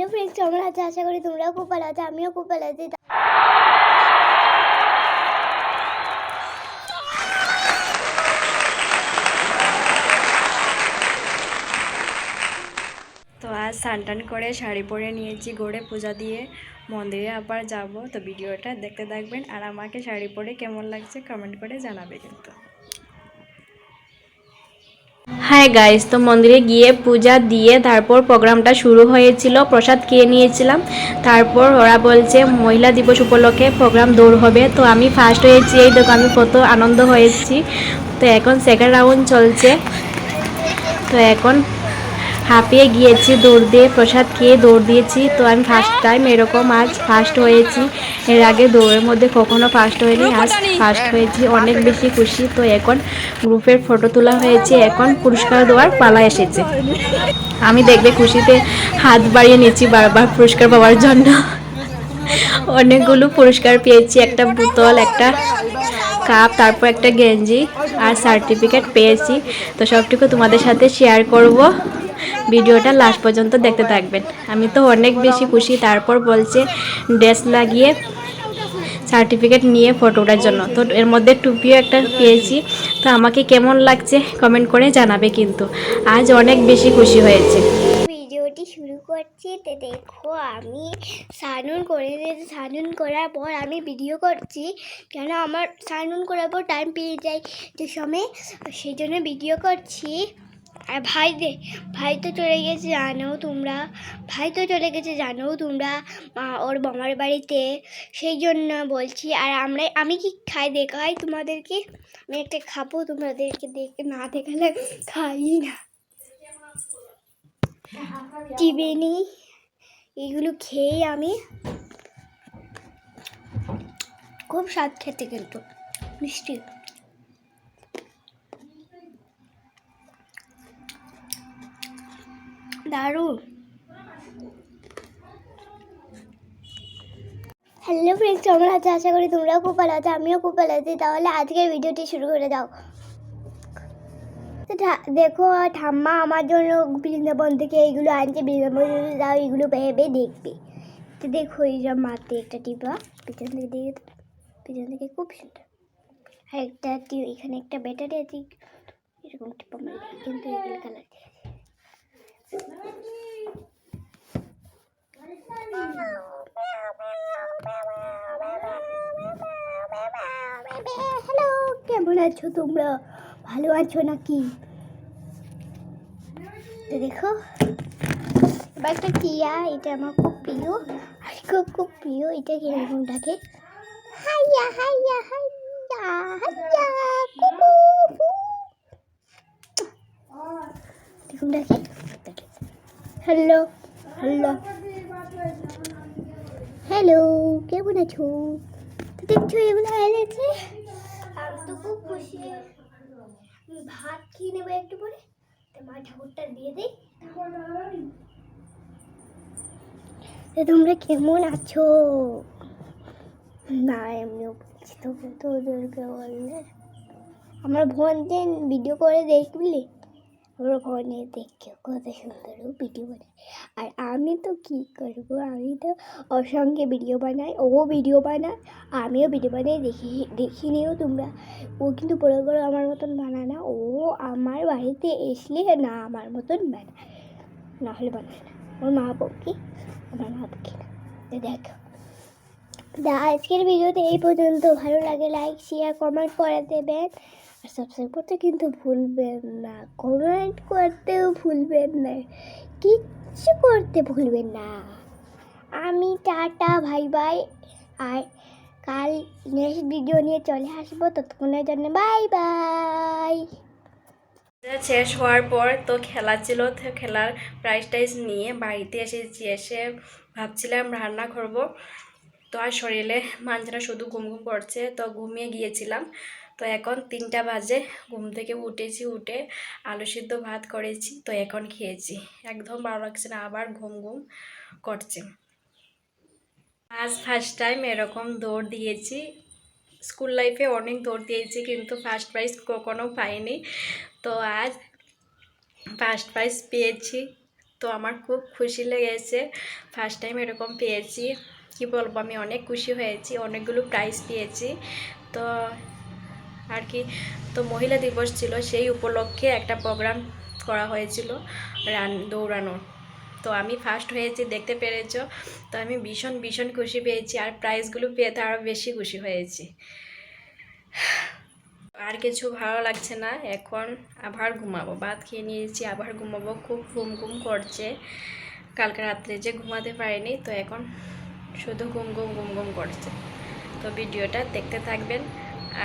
Hello friends কেমন আছে, আশা করি তোমরাও খুব ভালো আছো, আমিও খুব ভালো আছি। তো আজ স্নান টান করে শাড়ি পরে নিয়েছি গড়ে, পূজা দিয়ে মন্দিরে আবার যাব। তো ভিডিওটা দেখতে থাকবেন আর আমাকে শাড়ি পরে কেমন লাগছে কমেন্ট করে জানাবে কিন্তু। হাই গাইস তো মন্দিরে গিয়ে পূজা দিয়ে তারপর প্রোগ্রামটা শুরু হয়েছিল। প্রসাদ খেয়ে নিয়েছিলাম। তারপর ওরা বলছে, মহিলা দিবস উপলক্ষে প্রোগ্রাম দৌড় হবে। তো আমি ফার্স্ট হয়েছি, এই দেখো, আমি কত আনন্দ হয়েছি। তো এখন সেকেন্ড রাউন্ড চলছে। তো এখন হাঁপিয়ে গিয়েছি দৌড় দিয়ে প্রসাদ খেয়ে দৌড় দিয়েছি। তো আমি ফার্স্ট টাইম এরকম আজ ফার্স্ট হয়েছি। এর আগে দৌড়ের মধ্যে কখনো ফার্স্ট হয়নি আজ ফার্স্ট হয়েছি। অনেক বেশি খুশি। তো এখন গ্রুপের ফটো তোলা হয়েছে। এখন পুরস্কার দেওয়ার পালা এসেছে। আমি দেখবে খুশিতে হাত বাড়িয়ে নিচ্ছি বারবার পুরস্কার পাওয়ার জন্য। অনেকগুলো পুরস্কার পেয়েছি। একটা বোতল একটা কাপ তারপর একটা গেঞ্জি আর সার্টিফিকেট পেয়েছি। তো সবটুকু তোমাদের সাথে শেয়ার করব। ভিডিওটা লাস্ট পর্যন্ত দেখতে থাকবেন। আমি তো অনেক বেশি খুশি। তারপর বলছে, ড্রেস লাগিয়ে সার্টিফিকেট নিয়ে ফটো ওঠার জন্য। তো এর মধ্যে টুপিও একটা পেয়েছি। তো আমাকে কেমন লাগছে কমেন্ট করে জানাবে কিন্তু। আজ অনেক বেশি খুশি হয়েছে। ভিডিওটি শুরু করছি। তো দেখো, আমি সানুন করে সানুন করার পর আমি ভিডিও করছি। কেন আমার সানুন করার পর টাইম পেয়ে যায় যে সময়। সেই জন্য ভিডিও করছি। আর ভাই দে, ভাই তো চলে গেছে, জানো তোমরা। ভাই তো চলে গেছে, জানো তোমরা। ওর মামার বাড়িতে। সেই জন্য বলছি, আর আমরা, আমি কি খাই দেখাই তোমাদেরকে? আমি একটা খাব, তোমাদেরকে দেখে না দেখালে খাই না। চিবেনি, এগুলো খেয়ে আমি খুব স্বাদ খেতে কিন্তু, মিষ্টি। দারুণ। হ্যালো ফ্রেন্ডস কেমন আছে? আশা করি তোমরাও খুব ভালো আছো, আমিও খুব ভালো আছি। তাহলে আজকের ভিডিওটি শুরু করে দাও। দেখো, ঠাম্মা আমার জন্য বৃন্দাবন থেকে এইগুলো আনছে, বৃন্দাবন দাও এগুলো ভেবে দেখবে। তো দেখো, এই যে মাতে একটা টিপা, পিছন থেকে তো পিছন থেকে খুব সুন্দর। আর একটা এখানে একটা ব্যাটারি আছে, এরকম টিপা মারি কিন্তু এগুলো কালার হ্যালো কেমন আছো তোমরা ভালো আছো নাকি? দেখো একটা টিয়া এটা আমার খুব প্রিয়। আর খুব খুব প্রিয়, এটা কীরকম ডাকে হাইয়া হাইয়া হাইয়া হাইয়া কুকু দেখুন ডাকে হ্যালো হ্যালো। হ্যালো কেমন আছো? তো দেখছ এগুলো এনেছে আমি তো খুব খুশি। ভাত খেয়ে নেব একটু পরে। তো মা ঠাকুরটা দিয়ে দিই তো তোমরা কেমন আছো? না এমনিও বলছি তো তোদেরকে বললে। আমার বোন দিন ভিডিও করে দেখবি আমার ফোনে দেখে কত সুন্দর ভিডিও বানায়। আর আমি তো কী করব? আমি তো ওর সঙ্গে ভিডিও বানাই, ও ভিডিও বানায়, আমিও ভিডিও বানাই, দেখি দেখি নিও তোমরা। ও কিন্তু বড় বড় আমার মতন বানায় না, ও আমার বাড়িতে এসলে না আমার মতন বানায়। না হলে বানায় না। ওর মা বউকে, আমার মা বউকে না। দেখো। আজকের ভিডিওতে এই পর্যন্ত। ভালো লাগে লাইক শেয়ার কমেন্ট করে দেবেন। আর সাবস্ক্রাইব করতে কিন্তু ভুলবেন না কমেন্ট করতেও ভুলবেন না, কিচ্ছু করতে ভুলবেন না। আমি টাটা ভাই ভাই আর কাল নেক্সট ভিডিও নিয়ে চলে আসব, ততক্ষণের জন্য বাই বাই শেষ হওয়ার পর তো খেলা ছিল, তো খেলার প্রাইজ টাইজ নিয়ে বাড়িতে এসেছি এসে ভাবছিলাম রান্না করব। তো আর শরীরে মাঞ্জানা শুধু ঘুম ঘুম করছে, তো ঘুমিয়ে গিয়েছিলাম। তো এখন তিনটা বাজে, ঘুম থেকে উঠেছি উঠে আলু সিদ্ধ ভাত করেছি, তো এখন খেয়েছি। একদম ভালো লাগছে না, আবার ঘুম ঘুম করছে। আজ ফার্স্ট টাইম এরকম দৌড় দিয়েছি। স্কুল লাইফে অনেক দৌড় দিয়েছি, কিন্তু ফার্স্ট প্রাইজ কখনো পাইনি। তো আজ ফার্স্ট প্রাইজ পেয়েছি। তো আমার খুব খুশি লেগেছে ফার্স্ট টাইম এরকম পেয়েছি। কি বলব, আমি অনেক খুশি হয়েছি, অনেকগুলো প্রাইজ পেয়েছি। তো আর কি, তো মহিলা দিবস ছিল, সেই উপলক্ষে একটা প্রোগ্রাম করা হয়েছিল, রান, দৌড়ানোর। তো আমি ফার্স্ট হয়েছি, দেখতে পেরেছ, তো আমি ভীষণ ভীষণ খুশি পেয়েছি আর প্রাইজগুলো পেয়ে তো আরও বেশি খুশি হয়েছি। আর কিছু ভালো লাগছে না, এখন আবার ঘুমাবো। ভাত খেয়ে নিয়েছি, আবার ঘুমাবো, খুব ঘুম ঘুম করছে। কালকে রাত্রে যে ঘুমাতে পারিনি, তো এখন শুধু ঘুম ঘুম ঘুম ঘুম করছে। তো ভিডিওটা দেখতে থাকবেন।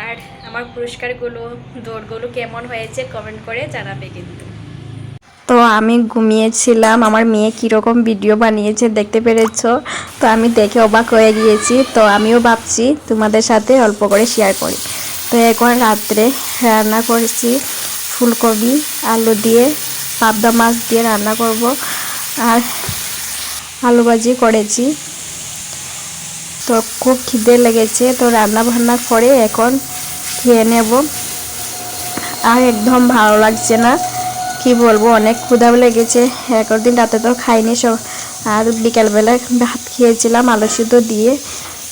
আর আমার পুরস্কারগুলো, দৌড়গুলো কেমন হয়েছে কমেন্ট করে জানাবে কিন্তু। তো আমি ঘুমিয়েছিলাম, আমার মেয়ে কীরকম ভিডিও বানিয়েছে দেখতে পেরেছ? তো আমি দেখে অবাক হয়ে গিয়েছি, তো আমিও ভাবছি তোমাদের সাথে অল্প করে শেয়ার করি। তো এখন রাত্রে রান্না করেছি, ফুলকপি, আলু দিয়ে, পাবদা মাছ দিয়ে রান্না করব। আর আলু ভাজি করেছি। তো খুব খিদে লেগেছে, তো রান্না বান্না করে এখন খেয়ে নেব। আর একদম ভালো লাগছে না, কি বলব, অনেক ক্ষুধাও লেগেছে। একর দিন রাতে তো খাইনি সব। আর বিকালবেলা ভাত খেয়েছিলাম, আলু সিদ্ধ দিয়ে।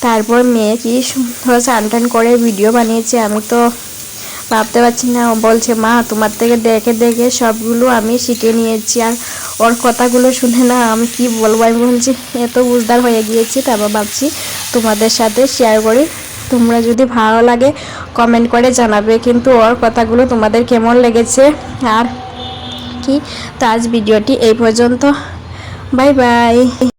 তারপর মেয়ে কি সুন্দর চান টান করে ভিডিও বানিয়েছে, আমি তো ভাবতে পারছি না। ও বলছে, মা, তোমার থেকে দেখে দেখে সবগুলো আমি শিখে নিয়েছি, আর ওর কথাগুলো শুনে না আমি কি বলব? আমি বলছি এত বুঝদার হয়ে গিয়েছি, তারপর ভাবছি তোমাদের সাথে শেয়ার করি। তোমরা যদি ভালো লাগে কমেন্ট করে জানাবে। কিন্তু ওর কথাগুলো তোমাদের কেমন লেগেছে? আর কি? তো আজ ভিডিওটি এই পর্যন্ত। Bye bye